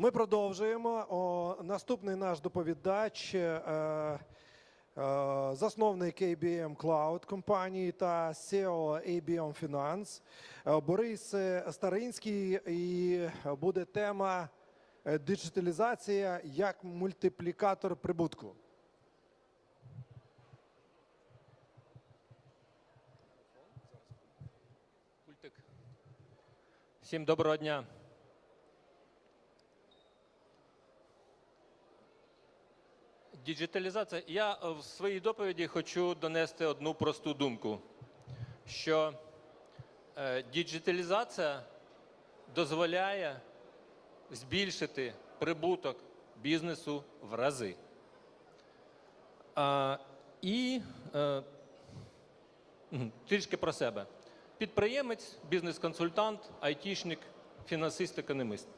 Ми продовжуємо. О, наступний наш доповідач, е, е, засновник ABM Cloud компанії та CEO ABM Finance е, Борис Старинський. І буде тема е, диджиталізація як мультиплікатор прибутку. Всім доброго дня. Діджиталізація. Я е, в своїй доповіді хочу донести одну просту думку, що е, діджиталізація дозволяє збільшити прибуток бізнесу в рази. І е, Трішки про себе. Підприємець, бізнес-консультант, айтішник, фінансист, економіст.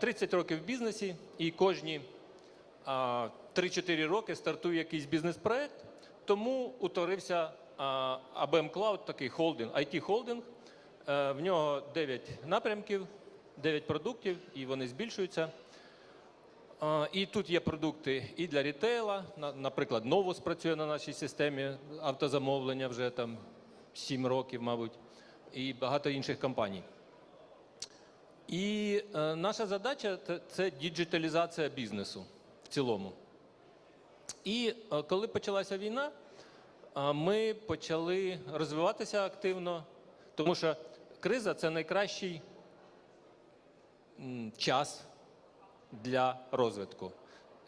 30 років в бізнесі і кожні 3-4 роки стартує якийсь бізнес-проект, тому утворився ABM Cloud, такий холдинг, IT-холдинг. Е, В нього 9 напрямків, 9 продуктів, і вони збільшуються. І тут є продукти і для рітейла. Наприклад, Novus працює на нашій системі автозамовлення вже там 7 років, мабуть, і багато інших компаній. І е, наша задача це діджиталізація бізнесу в цілому. І е, коли почалася війна, е, ми почали розвиватися активно, тому що криза це найкращий час для розвитку.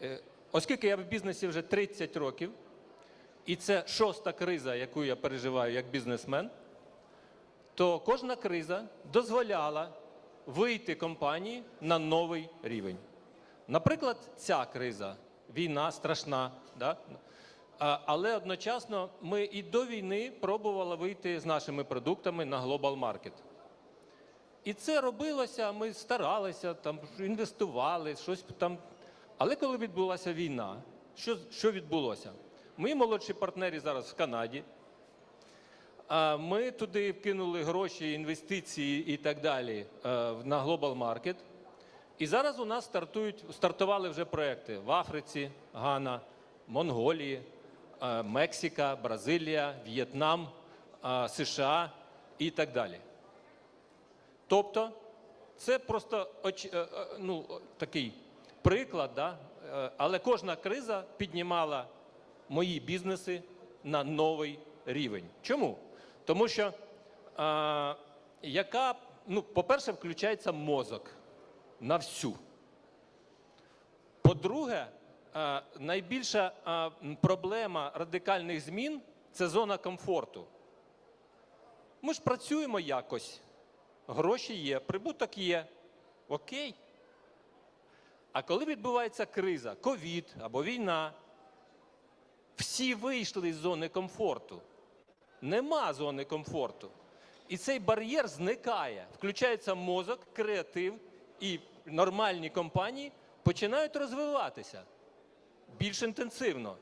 Е, Оскільки я в бізнесі вже 30 років, і це шоста криза, яку я переживаю як бізнесмен, то кожна криза дозволяла вийти компанії на новий рівень. Наприклад, ця криза, війна страшна, да? Але одночасно ми і до війни пробували вийти з нашими продуктами на глобал маркет. І це робилося, ми старалися, там, інвестували, щось там. Але коли відбулася війна, що, що відбулося? Мої молодші партнери зараз в Канаді. Ми туди вкинули гроші, інвестиції і так далі е, на Global Market. І зараз у нас стартують, стартували вже проекти в Африці, Гана, Монголії, е, Мексика, Бразилія, В'єтнам, е, США і так далі. Тобто, це просто е, ну, такий приклад, да? Але кожна криза піднімала мої бізнеси на новий рівень. Чому? Тому що, яка, ну, по-перше, включається мозок на всю. По-друге, е, найбільша е, проблема радикальних змін це зона комфорту. Ми ж працюємо якось. Гроші є, прибуток є. Окей. А коли відбувається криза, ковід або війна, всі вийшли з зони комфорту. Нема зони комфорту. І цей бар'єр зникає. Включається мозок, креатив, і нормальні компанії починають розвиватися більш інтенсивно.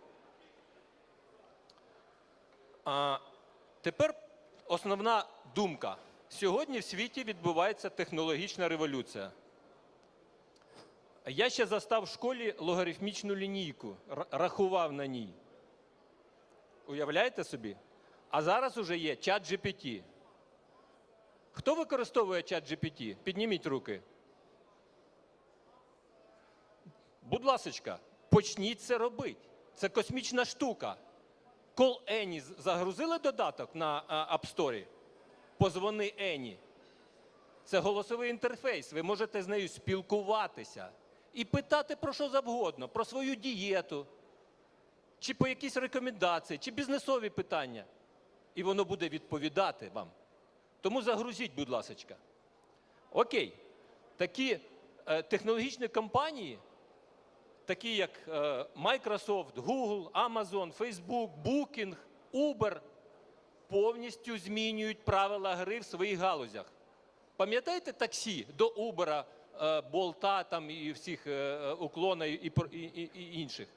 А тепер основна думка. Сьогодні в світі відбувається технологічна революція. Я ще застав в школі логарифмічну лінійку, рахував на ній. Уявляєте собі? А зараз уже є чат GPT. Хто використовує чат GPT? Підніміть руки. Будь ласочка, почніть це робити. Це космічна штука. Call Any загрузили додаток на App Store? Позвони Ені. Це голосовий інтерфейс. Ви можете з нею спілкуватися і питати про що завгодно, про свою дієту, чи по якісь рекомендації, чи бізнесові питання. І воно буде відповідати вам. Тому загрузіть, будь ласка. Окей. Такі е, технологічні компанії, такі як е, Microsoft, Google, Amazon, Facebook, Booking, Uber, повністю змінюють правила гри в своїх галузях. Пам'ятаєте таксі до Uber, е, Болта там, і всіх е, уклона і, і, і, інших?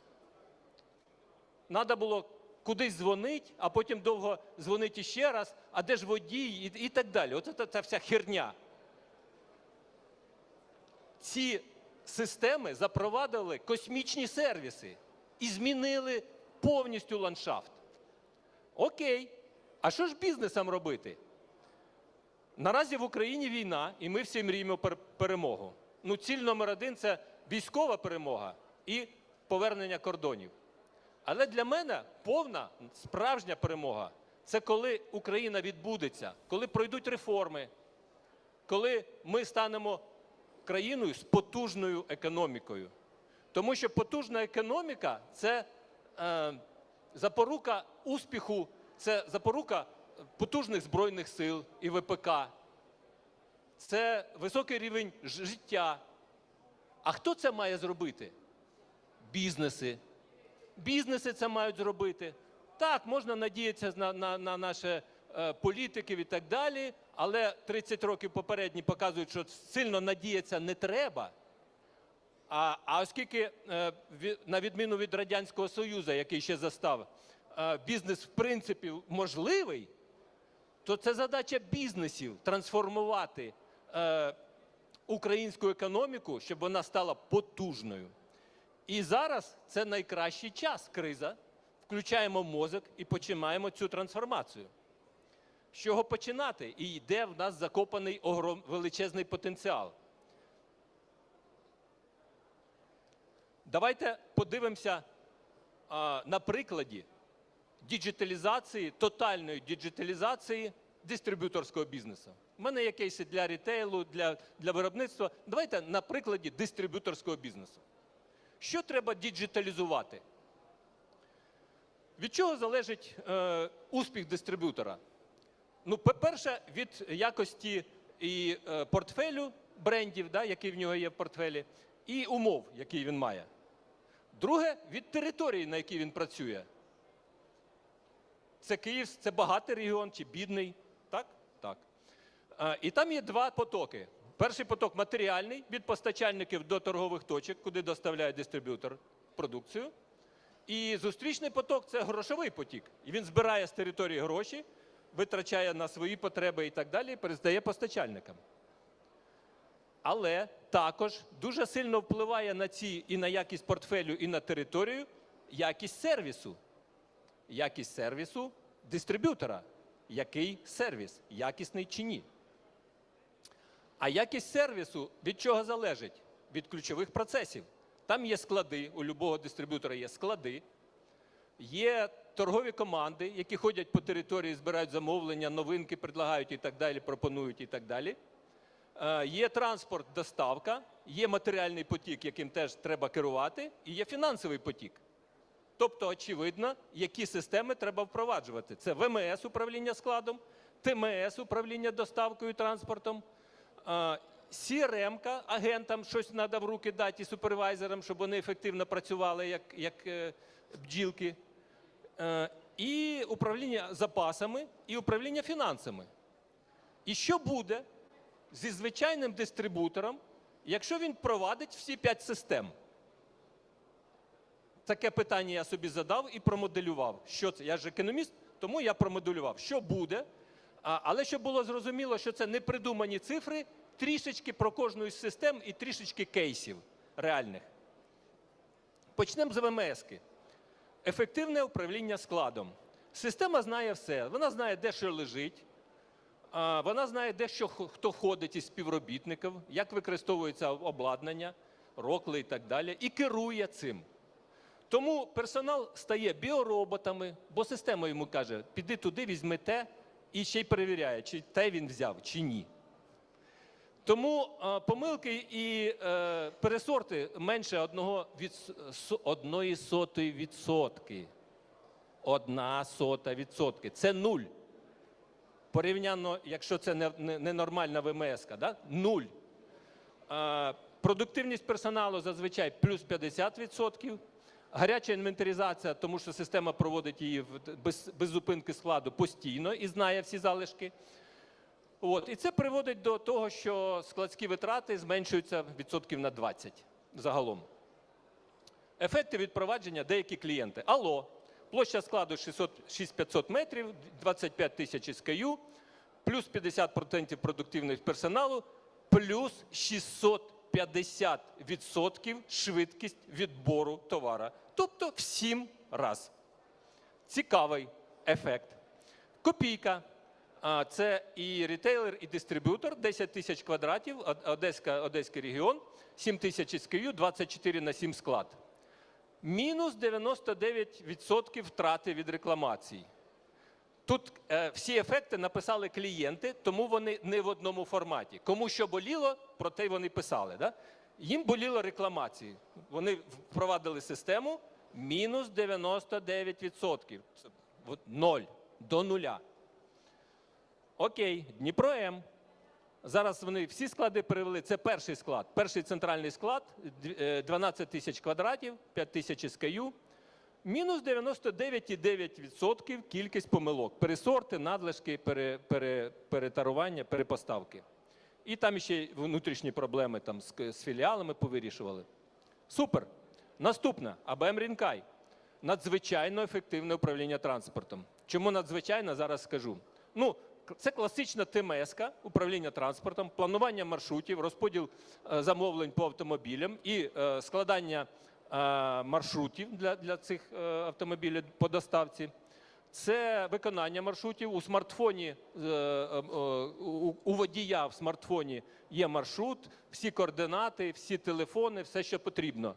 Треба було кудись дзвонити, а потім довго дзвонити ще раз, а де ж водій і, і так далі. Та, та вся херня. Ці системи запровадили космічні сервіси і змінили повністю ландшафт. Окей, а що ж бізнесам робити? Наразі в Україні війна, і ми всі мріємо про перемогу. Ну, ціль номер один це військова перемога і повернення кордонів. Але для мене повна справжня перемога це коли Україна відбудеться, коли пройдуть реформи, коли ми станемо країною з потужною економікою. Тому що потужна економіка це е, запорука успіху, це запорука потужних збройних сил і ВПК, це високий рівень життя. А хто це має зробити? Бізнеси. Бізнеси це мають зробити. Так, можна надіятися на, на, на наші е, політиків і так далі, але 30 років попередні показують, що сильно надіятися не треба. А, а оскільки, е, на відміну від Радянського Союзу, який ще застав, е, бізнес в принципі можливий, то це задача бізнесів трансформувати е, українську економіку, щоб вона стала потужною. І зараз це найкращий час, криза. Включаємо мозок і починаємо цю трансформацію. З чого починати? І йде в нас закопаний огром, величезний потенціал. Давайте подивимося а, на прикладі діджиталізації, тотальної діджиталізації дистриб'юторського бізнесу. У мене є кейси для рітейлу, для, для виробництва. Давайте на прикладі дистриб'юторського бізнесу. Що треба діджиталізувати? Від чого залежить е, успіх дистриб'ютора? Ну, по-перше, від якості і е, портфелю брендів, да, які в нього є в портфелі, і умов, які він має. Друге, від території, на якій він працює. Це Київ, це багатий регіон чи бідний. Так? Так. Е, І там є два потоки. Перший поток матеріальний від постачальників до торгових точок, куди доставляє дистриб'ютор продукцію. І зустрічний поток це грошовий потік. І він збирає з території гроші, витрачає на свої потреби і так далі, і перездає постачальникам. Але також дуже сильно впливає на ці і на якість портфелю, і на територію якість сервісу. Якість сервісу дистриб'ютора. Який сервіс, якісний чи ні. А якість сервісу від чого залежить? Від ключових процесів. Там є склади, у любого дистриб'ютора є склади, є торгові команди, які ходять по території, збирають замовлення, новинки предлагають і так далі, пропонують і так далі. Е, Є транспорт, доставка, є матеріальний потік, яким теж треба керувати, і є фінансовий потік. Тобто, очевидно, які системи треба впроваджувати. Це ВМС управління складом, ТМС управління доставкою транспортом, CRM агентам щось треба в руки дати і супервайзерам, щоб вони ефективно працювали як, як е, бджілки. Е, І управління запасами, і управління фінансами. І що буде зі звичайним дистрибутором, якщо він провадить всі п'ять систем? Таке питання я собі задав і промоделював. Що це? Я ж економіст, тому я промоделював, що буде. Але щоб було зрозуміло, що це не придумані цифри, трішечки про кожну із систем і трішечки кейсів реальних. Почнемо з ВМС-ки. Ефективне управління складом. Система знає все. Вона знає, де що лежить. Вона знає, де що хто ходить із співробітників, як використовується обладнання, рокли і так далі, і керує цим. Тому персонал стає біороботами, бо система йому каже: піди туди, візьми те, і ще й перевіряє, чи те він взяв, чи ні. Тому е, помилки і е, пересорти менше одного від, с- одної сотої відсотки. Одна сота відсотки. Це нуль. Порівняно, якщо це не, не, не ВМС, да? нуль. Е, продуктивність персоналу зазвичай плюс 50%. Гаряча інвентаризація, тому що система проводить її без, без зупинки складу постійно і знає всі залишки. От, і це приводить до того, що складські витрати зменшуються відсотків на 20 загалом. Ефекти відпровадження деякі клієнти. Алло, площа складу 6500 метрів, 25 тисяч СКЮ, плюс 50% продуктивності персоналу, плюс 600 50% швидкість відбору товара. Тобто в 7 раз. Цікавий ефект. Копійка. Це і ретейлер, і дистриб'ютор, 10 тисяч квадратів, Одеська, Одеський регіон, 7 тисяч SKU, 24 на 7 склад. Мінус 99% втрати від рекламацій. Тут е, всі ефекти написали клієнти, тому вони не в одному форматі. Кому що боліло, про те й вони писали. Да? Їм боліло рекламації. Вони впровадили систему мінус 99%. Це ноль до нуля. Окей, Дніпро М. Зараз вони всі склади перевели. Це перший склад. Перший центральний склад, е, 12 тисяч квадратів, 5 тисяч SKU. Мінус 99,9% кількість помилок. Пересорти, надлишки, пере, пере, перетарування, перепоставки. І там ще внутрішні проблеми там, з, з філіалами повирішували. Супер. Наступне АБМ Рінкай. Надзвичайно ефективне управління транспортом. Чому надзвичайно, зараз скажу. Ну, це класична ТМС, управління транспортом, планування маршрутів, розподіл е, замовлень по автомобілям і е, складання е, маршрутів для, для цих автомобілів по доставці. Це виконання маршрутів у смартфоні. у водія в смартфоні є маршрут, всі координати, всі телефони, все, що потрібно.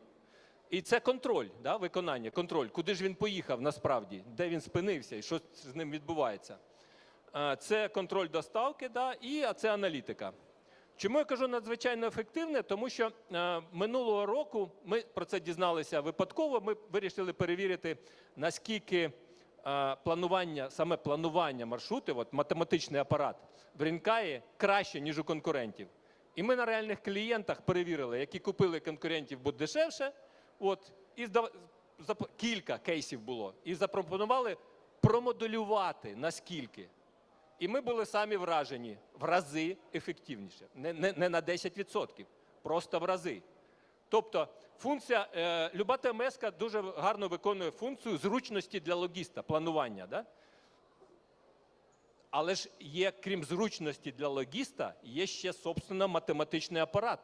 І це контроль, да, виконання, контроль. Куди ж він поїхав насправді, де він спинився і що з ним відбувається. Е, Це контроль доставки, да, і а це аналітика. Чому я кажу надзвичайно ефективне? Тому що е, минулого року ми про це дізналися випадково. Ми вирішили перевірити, наскільки е, планування, саме планування маршрутів, от математичний апарат в Рінкаї краще, ніж у конкурентів. І ми на реальних клієнтах перевірили, які купили конкурентів буде дешевше. От, і здав... зап- кілька кейсів було. І запропонували промоделювати наскільки. І ми були самі вражені в рази ефективніше. Не, не, не на 10%, просто в рази. Тобто функція, е, люба ТМС дуже гарно виконує функцію зручності для логіста, планування. Да? Але ж є, крім зручності для логіста, є ще, собственно, математичний апарат.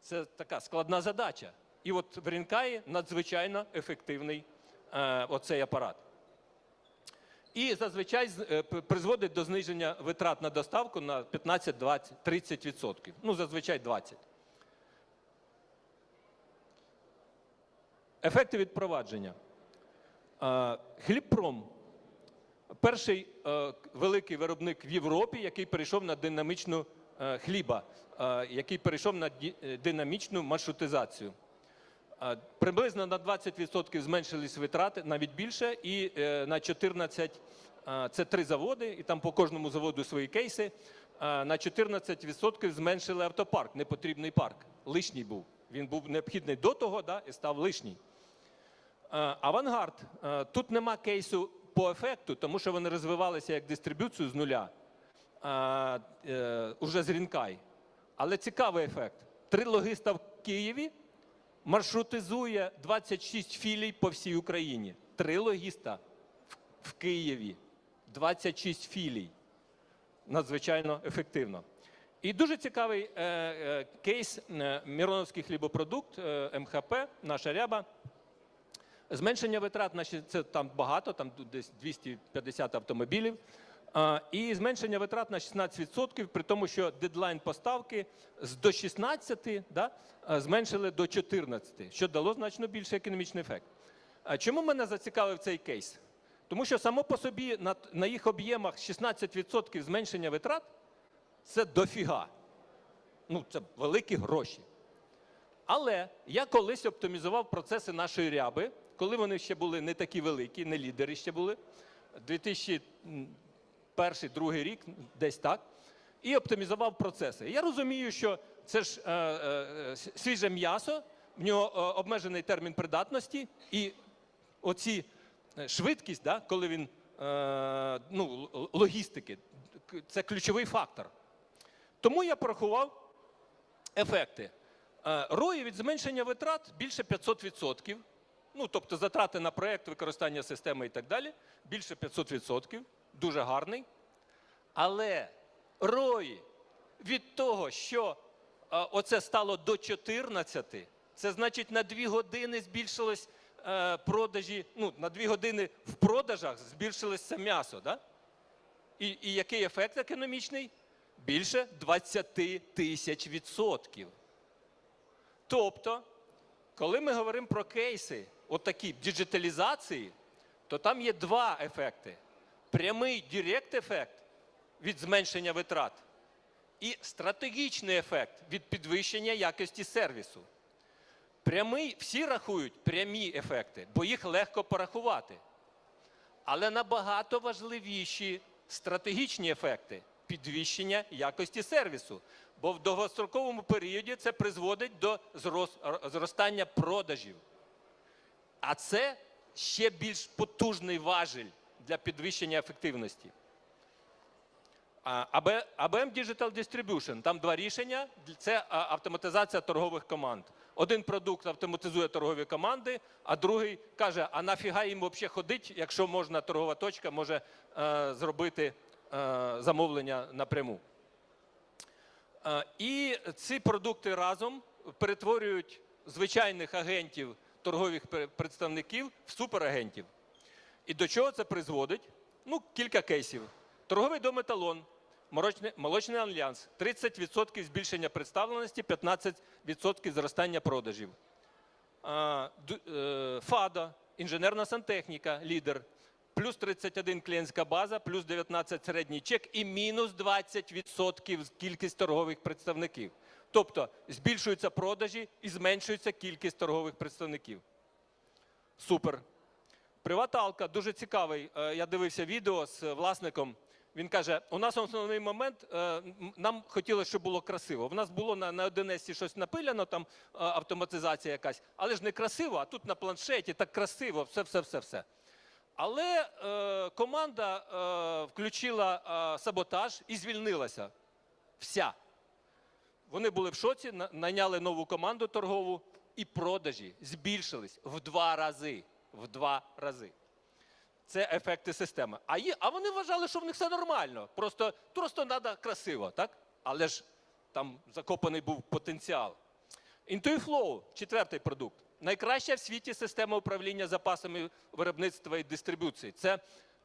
Це така складна задача. І от в Рінкаї надзвичайно ефективний е, оцей апарат. І зазвичай е, призводить до зниження витрат на доставку на 15, 20, 30%. Ну, зазвичай 20%. Ефекти відпровадження. Хлібпром перший е, великий виробник в Європі, який перейшов на динамічну е, хліба, який перейшов на динамічну маршрутизацію. Е, Приблизно на 20% зменшились витрати, навіть більше, і е, на 14, е, це три заводи, і там по кожному заводу свої кейси. На 14% зменшили автопарк, непотрібний парк. Лишній був. Він був необхідний до того, да, і став лишній. Авангард. Тут нема кейсу по ефекту, тому що вони розвивалися як дистриб'юцію з нуля, уже з Рінкай. Але цікавий ефект. Три логіста в Києві маршрутизує 26 філій по всій Україні. Три логіста в- Києві, 26 філій. Надзвичайно ефективно. І дуже цікавий е, е, кейс е, Міроновський хлібопродукт, е, МХП, наша ряба. Зменшення витрат це там багато, там десь 250 автомобілів. І зменшення витрат на 16%, при тому, що дедлайн поставки з до 16 да, зменшили до 14, що дало значно більший економічний ефект. Чому мене зацікавив цей кейс? Тому що само по собі на, на їх об'ємах 16% зменшення витрат це дофіга. Ну, це великі гроші. Але я колись оптимізував процеси нашої ряби, коли вони ще були не такі великі, не лідери ще були. 2001-2002 рік, десь так. І оптимізував процеси. Я розумію, що це ж е, е, свіже м'ясо, в нього е, обмежений термін придатності, і оці е, швидкість, да, коли він е, ну, логістики, це ключовий фактор. Тому я порахував ефекти. Е, Рої від зменшення витрат більше 500%. Ну, тобто затрати на проєкт, використання системи і так далі, більше 500%. Дуже гарний. Але рої від того, що а, оце стало до 14, це значить на 2 години збільшилось е, продажі, ну, на 2 години в продажах збільшилося м'ясо. Да? І, і який ефект економічний? Більше 20 тисяч відсотків. Тобто, коли ми говоримо про кейси, отакі діджиталізації, то там є два ефекти: прямий директ ефект від зменшення витрат і стратегічний ефект від підвищення якості сервісу. Прямий всі рахують прямі ефекти, бо їх легко порахувати. Але набагато важливіші стратегічні ефекти підвищення якості сервісу. Бо в довгостроковому періоді це призводить до зростання продажів. А це ще більш потужний важіль для підвищення ефективності. ABM Digital Distribution. Там два рішення. Це автоматизація торгових команд. Один продукт автоматизує торгові команди, а другий каже: а нафіга їм взагалі ходить, якщо можна торгова точка може е, зробити е, замовлення напряму. Е, І ці продукти разом перетворюють звичайних агентів, торгових представників в суперагентів. І до чого це призводить? Ну, кілька кейсів. Торговий дом еталон, молочний, молочний альянс, 30% збільшення представленості, 15% зростання продажів. Е, ФАДа, інженерна сантехніка, лідер, плюс 31 клієнтська база, плюс 19 середній чек і мінус 20% кількість торгових представників. Тобто збільшуються продажі і зменшується кількість торгових представників. Супер. Приваталка дуже цікавий. Е, Я дивився відео з власником. Він каже: у нас основний момент, е, нам хотілося, щоб було красиво. В нас було на, на 1С щось напиляно, там е, автоматизація якась, але ж не красиво, а тут на планшеті так красиво, все, все, все, все. Але е, команда е, включила е, саботаж і звільнилася. Вся. Вони були в шоці, на- найняли нову команду торгову, і продажі збільшились в два рази. В два рази. Це ефекти системи. А, є, а вони вважали, що в них все нормально. Просто, просто треба красиво, так? Але ж там закопаний був потенціал. Intuiflow – четвертий продукт. Найкраща в світі система управління запасами виробництва і дистрибуції. Це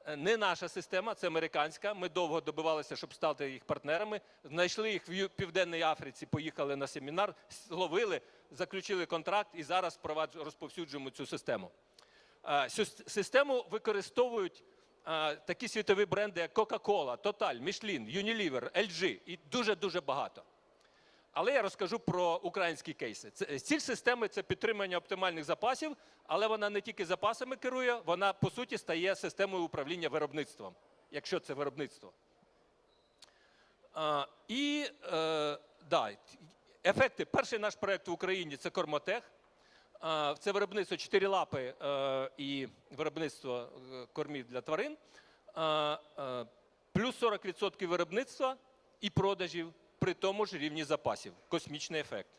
е, не наша система, це американська. Ми довго добивалися, щоб стати їх партнерами. Знайшли їх в Південній Африці, поїхали на семінар, зловили, заключили контракт і зараз розповсюджуємо цю систему. Е, систему використовують е, такі світові бренди, як Coca-Cola, Total, Michelin, Unilever, LG і дуже-дуже багато. Але я розкажу про українські кейси. Ціль системи це підтримання оптимальних запасів, але вона не тільки запасами керує, вона по суті стає системою управління виробництвом, якщо це виробництво. І е, ефекти. Перший наш проект в Україні це Кормотех. Це виробництво чотири лапи е, і виробництво е, кормів для тварин. Е, Плюс 40% виробництва і продажів при тому ж рівні запасів. Космічний ефект.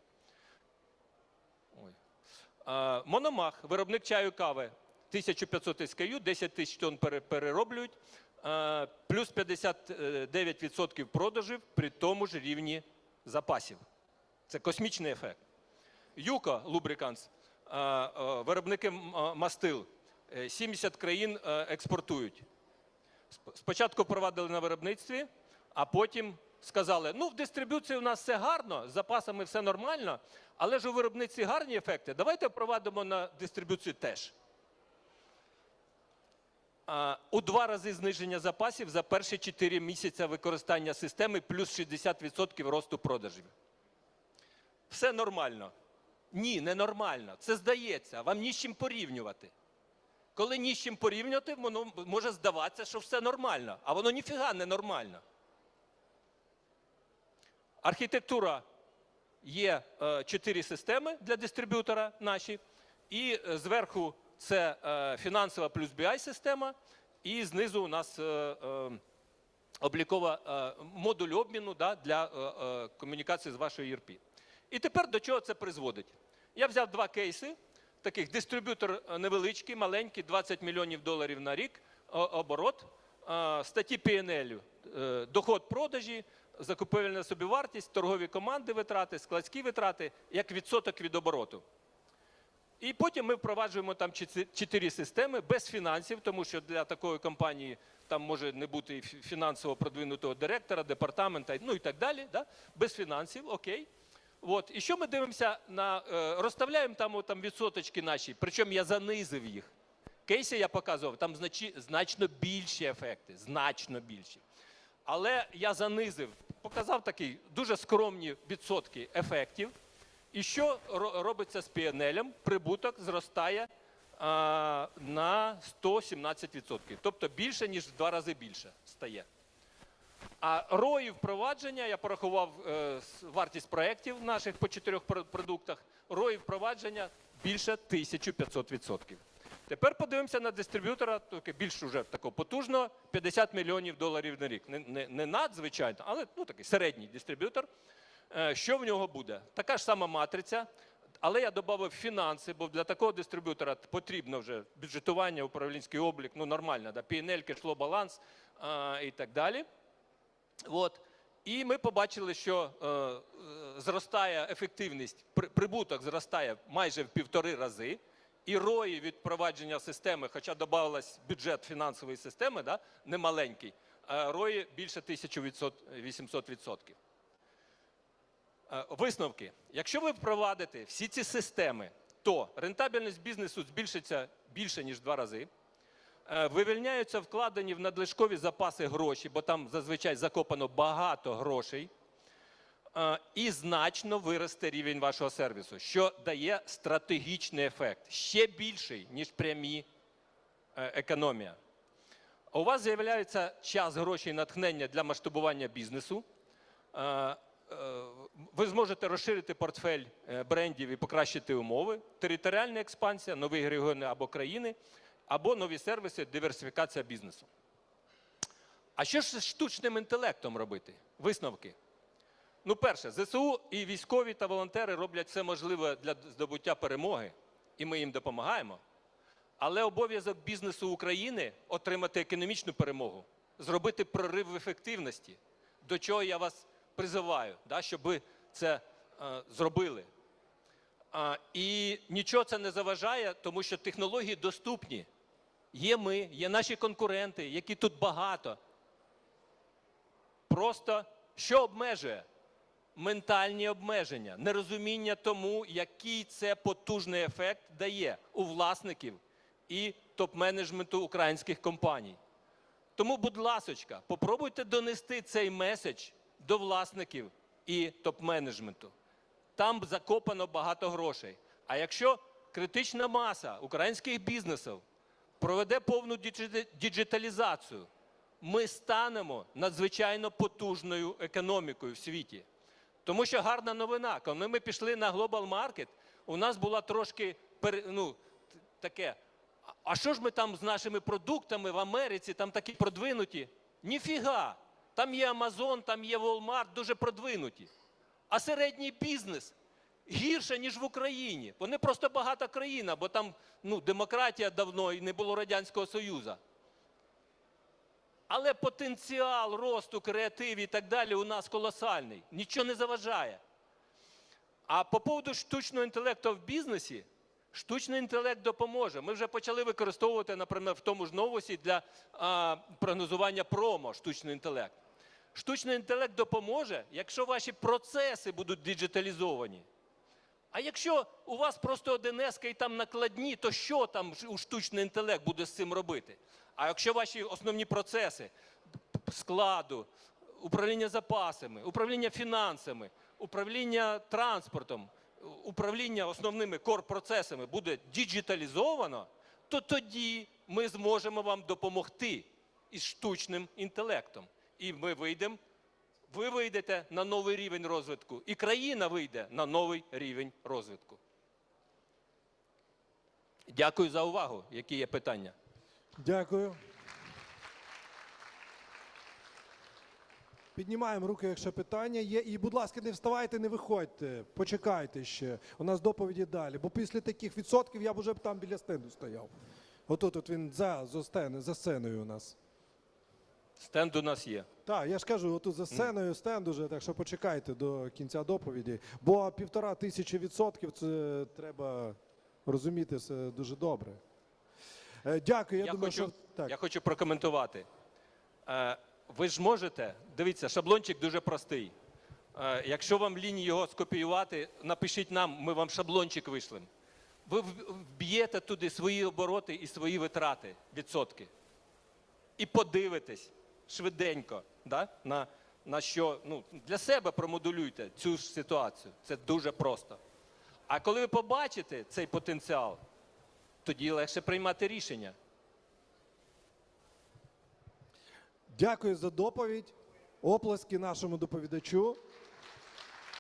Мономах, виробник чаю кави. 1500 SKU, 10 тисяч тонн перероблюють. Плюс 59% продажів при тому ж рівні запасів. Це космічний ефект. Е, е, виробники е, мастил, Е, 70 країн е, експортують. Спочатку впровадили на виробництві, а потім сказали: ну, в дистриб'юції у нас все гарно, з запасами все нормально, але ж у виробництві гарні ефекти. Давайте впровадимо на дистриб'юцію теж. У два рази зниження запасів за перші 4 місяці використання системи, плюс 60% росту продажів. Все нормально. Ні, не нормально. Це здається, вам ні з чим порівнювати. Коли ні з чим порівнювати, воно може здаватися, що все нормально, а воно ніфіга не нормально. Архітектура є е, чотири системи для дистриб'ютора наші, і е, зверху це е, фінансова плюс BI система, і знизу у нас облікова модуль обміну да, для комунікації з вашою ERP. І тепер до чого це призводить? Я взяв два кейси. Таких дистриб'ютор е, невеличкий, маленький, 20 мільйонів доларів на рік, оборот, е, статті PNL, е, доход продажі, закупівельна собівартість, торгові команди витрати, складські витрати, як відсоток від обороту. І потім ми впроваджуємо там чотири- системи без фінансів, тому що для такої компанії там може не бути фінансово продвинутого директора, департамента, ну і так далі. Да? Без фінансів, окей. От. І що ми дивимося на е, розставляємо там, там відсоточки наші, причому я занизив їх. Кейси я показував, там значі, значно більші ефекти, значно більші. Але я занизив, показав такі дуже скромні відсотки ефектів. І що ро- робиться з PNL? Прибуток зростає а, на 117%. Тобто більше, ніж в два рази більше стає. А рої впровадження, я порахував е, вартість проєктів наших по чотирьох продуктах. Рої впровадження більше 1500%. Тепер подивимося на дистриб'ютора, таки більш уже такого потужного, 50 мільйонів доларів на рік. Не, не, не надзвичайно, але ну, такий середній дистриб'ютор. Е, Що в нього буде? Така ж сама матриця, але я додав фінанси, бо для такого дистриб'ютора потрібно вже бюджетування, управлінський облік, ну нормально, да, P&L, кешло, баланс а, і так далі. От. І ми побачили, що е, е, зростає ефективність, при- прибуток зростає майже в півтори рази. І рої від впровадження системи, хоча додавалось бюджет фінансової системи, да, немаленький, а рої більше 1800%. Е, Висновки. Якщо ви впровадите всі ці системи, то рентабельність бізнесу збільшиться більше, ніж в два рази. Е, Вивільняються вкладені в надлишкові запаси гроші, бо там зазвичай закопано багато грошей. Е, І значно виросте рівень вашого сервісу, що дає стратегічний ефект ще більший, ніж прямі е, економія. У вас з'являється час, гроші і натхнення для масштабування бізнесу. Ви зможете розширити портфель брендів і покращити умови, територіальна експансія, нові регіони або країни, або нові сервіси, диверсифікація бізнесу. А що ж з штучним інтелектом робити? Висновки. Ну, перше, ЗСУ і військові та волонтери роблять все можливе для здобуття перемоги, і ми їм допомагаємо. Але обов'язок бізнесу України отримати економічну перемогу, зробити прорив в ефективності, до чого я вас призиваю, да, щоб ви це е, зробили. А, і нічого це не заважає, тому що технології доступні. Є ми, є наші конкуренти, які тут багато. Просто що обмежує? Ментальні обмеження, нерозуміння тому, який це потужний ефект дає у власників і топ-менеджменту українських компаній. Тому, будь ласочка, попробуйте донести цей меседж до власників і топ-менеджменту. Там закопано багато грошей. А якщо критична маса українських бізнесів проведе повну діджиталізацію, ми станемо надзвичайно потужною економікою в світі. Тому що гарна новина, коли ми пішли на Market, у нас була трошки ну, таке. «А- що ж ми там з нашими продуктами в Америці, там такі продвинуті? Ніфіга! Там є Amazon, там є Walmart, дуже продвинуті. А середній бізнес гірше, ніж в Україні. Вони просто багата країна, бо там ну, демократія давно і не було Радянського Союзу. Але потенціал росту, креатив і так далі у нас колосальний. Нічого не заважає. А по поводу штучного інтелекту в бізнесі, штучний інтелект допоможе. Ми вже почали використовувати, наприклад, в тому ж новості для а, прогнозування промо штучний інтелект. Штучний інтелект допоможе, якщо ваші процеси будуть диджиталізовані. А якщо у вас просто одинеска і там накладні, то що там у штучний інтелект буде з цим робити? А якщо ваші основні процеси складу, управління запасами, управління фінансами, управління транспортом, управління основними кор-процесами буде діджиталізовано, то тоді ми зможемо вам допомогти із штучним інтелектом. І ми вийдемо ви вийдете на новий рівень розвитку, і країна вийде на новий рівень розвитку. Дякую за увагу. Які є питання? Дякую. Піднімаємо руки, якщо питання є. І, будь ласка, не вставайте, не виходьте. Почекайте ще. У нас доповіді далі. Бо після таких відсотків я б уже б там біля стенду стояв. Отут от він за, за, сценою у нас. Стенд у нас є. Так, я ж кажу, отут за сценою стенд уже, так що почекайте до кінця доповіді. Бо півтора тисячі відсотків це треба розуміти все дуже добре. Е, Дякую. Я, Я, думаю, хочу, що так. я хочу прокоментувати. Е, ви ж можете, дивіться, шаблончик дуже простий. Е, якщо вам лінь його скопіювати, напишіть нам, ми вам шаблончик вишлемо. Ви в- вб'єте туди свої обороти і свої витрати, відсотки. І подивитесь швиденько, да? на, на що ну, для себе промодулюйте цю ж ситуацію. Це дуже просто. А коли ви побачите цей потенціал, тоді легше приймати рішення. Дякую за доповідь. Оплески нашому доповідачу.